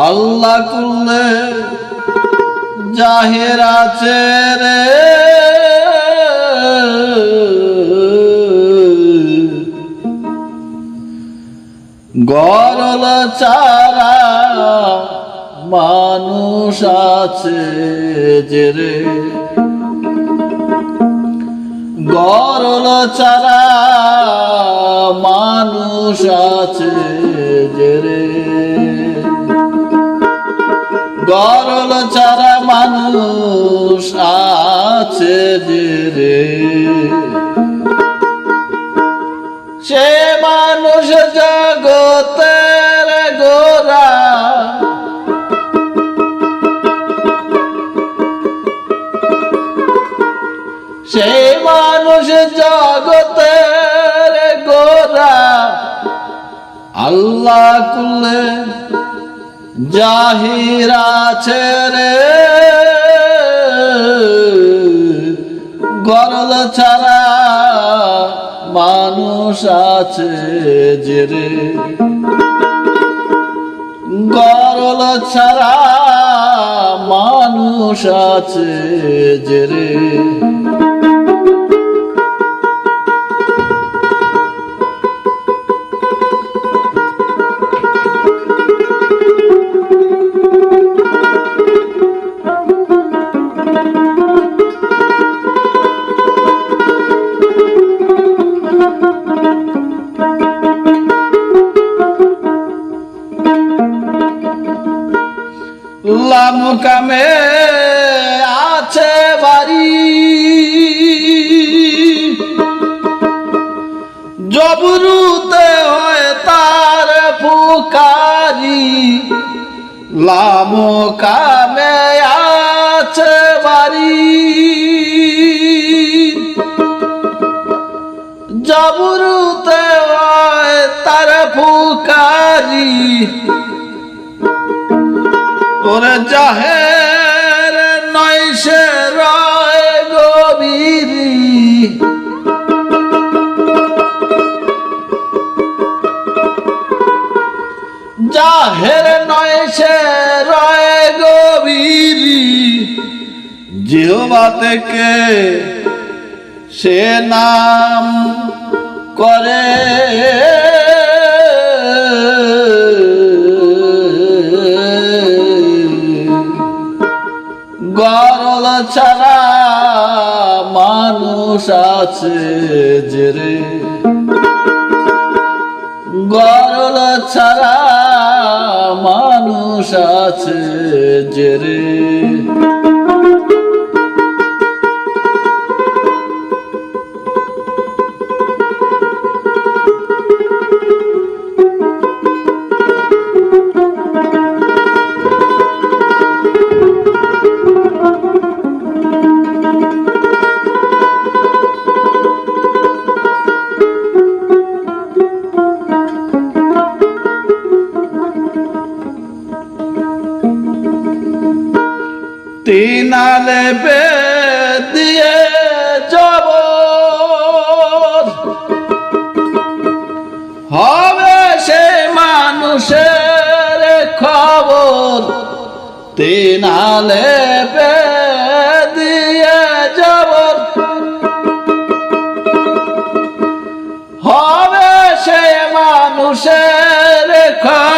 আল্লাহ করলে জাহের আছে রে। গরল চারা মানুষ আছে যে রে। গরল চারা মানুষ আছে যে রে। গরল চারা মানুষ আছে রে। সে মানুষ জগতের গোরা সেই মানুষ জগতের গোরা আল্লাহ কুলে জাহির আছে রে। গরল ছাড়া মানুষ আছে যে রে। গরল ছাড়া মানুষ আছে যে রে। লামুকামে আছে বাড়ি। জবরুতে হয় তার পুকারি লামুকামে আছে বাড়ি। জবরুতে হয় তার পুকারি ওরে জাহের নয় রয় গভীরি। জাহের নয় সে রয় গভীরি। জিহবা থেকে সে নাম করে। গরল ছাড়া মানুষ আছে যে রে। গরল ছাড়া মানুষ আছে যে রে। তিনালে বে দিয়ে যাব হবে সে মানুষের খবর। তিনালে বে দিয়ে যাব হবে সে মানুষের খবর।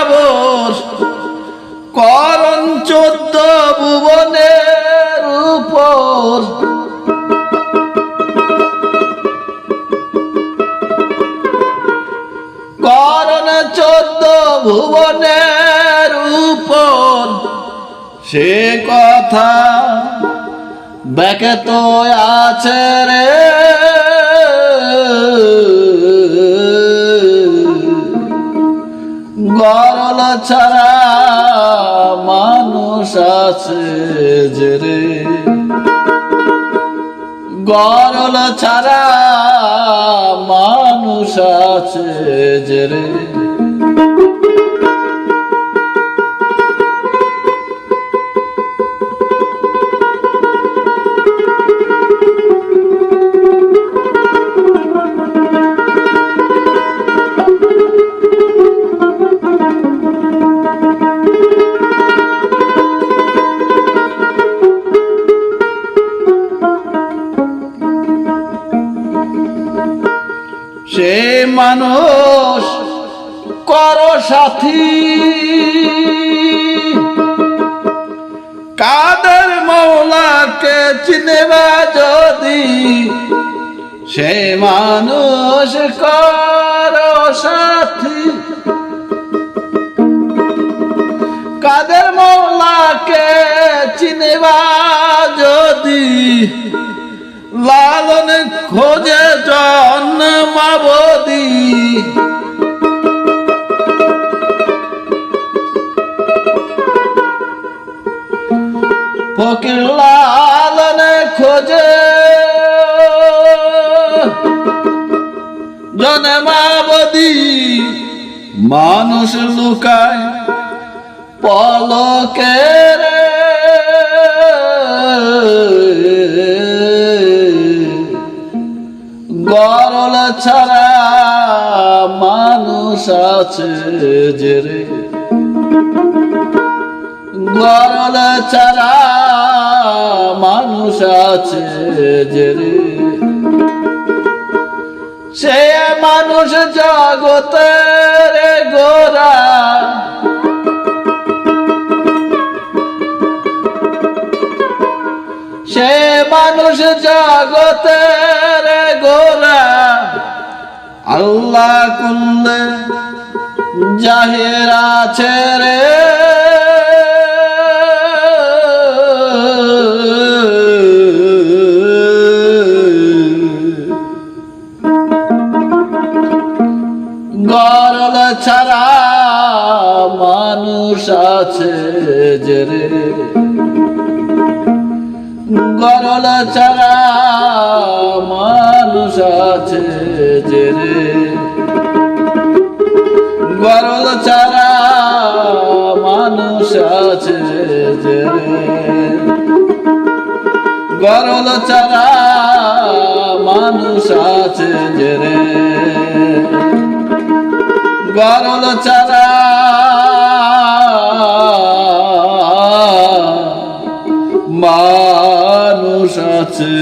ভুবনের উপর সে কথা ব্যাকে তো আছে রে। গরল ছাড়া মানুষ আছে যে রে। গরল ছাড়া মানুষ আছে যে রে। সে মানুষ কর সাথী। কাদের মৌলাকে চিনেবা যদি? সে মানুষ কর সাথী? কাদের মৌলাকে চিনেবা যদি? লালন খোঁজে জন্মাবদি ফকির লালন খোঁজে। জন্মাবদি মানুষ লুকায় পলকের। গরল ছাড়া মানুষ আছে যে রে। গরল ছাড়া মানুষ আছে যে সে মানুষ জগতের গোরা। সে মানুষ জগতের গোরা। আল্লাহ কুল্লে জাহির আছে রে। গরল ছাড়া মানুষ আছে যে রে। গরল ছাড়া মানুষ আছে যে রে। গরল ছাড়া মানুষ আছে যে গরল ছাড়া মানুষ আছে যে রে। গরল চারা মানুষ আছে।